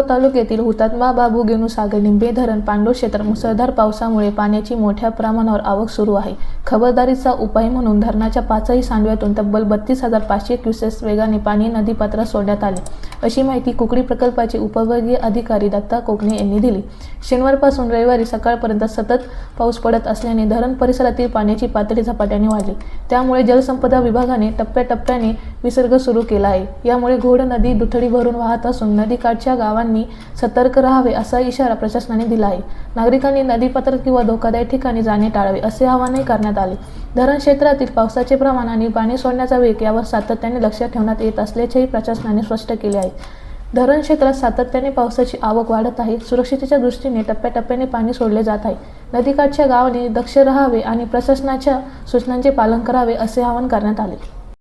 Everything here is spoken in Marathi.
मालेगाव तालुक्यातील हुतात्मा बाबू गेनू सागर निंबे धरण पांडू क्षेत्रात मुसळधार पावसामुळे पाण्याची मोठ्या प्रमाणावर आवक सुरू आहे. खबरदारीचा उपाय म्हणून धरणाच्या पाचही सांडव्यातून तब्बल बत्तीस हजार पाचशे क्युसेस वेगाने पाणी नदीपात्रात सोडण्यात आले. अशी माहिती कुकडी प्रकल्पाचे उपविभागीय अधिकारी दत्ता कोकणे यांनी दिली. शनिवारपासून रविवारी सकाळपर्यंत सतत पाऊस पडत असल्याने धरण परिसरातील पाण्याची पातळी झपाट्याने वाढली. त्यामुळे जलसंपदा विभागाने टप्प्याटप्प्याने विसर्ग सुरू केला आहे. यामुळे घोड नदी दुथडी भरून वाहत असून नदीकाठच्या गावांनी सतर्क राहावे असा इशारा प्रशासनाने दिला आहे. नागरिकांनी नदीपात्र किंवा धोकादायक ठिकाणी जाणे टाळावे असे आवाहनही करण्यात आले. धरण क्षेत्रातील पावसाचे प्रमाण आणि पाणी सोडण्याचा वेग यावर सातत्याने लक्ष ठेवण्यात येत असल्याचेही प्रशासनाने स्पष्ट केले आहे. धरण क्षेत्रात सातत्याने पावसाची आवक वाढत आहे. सुरक्षितेच्या दृष्टीने टप्प्याटप्प्याने पाणी सोडले जात आहे. नदीकाठच्या गावाने दक्ष राहावे आणि प्रशासनाच्या सूचनांचे पालन करावे असे आवाहन करण्यात आले.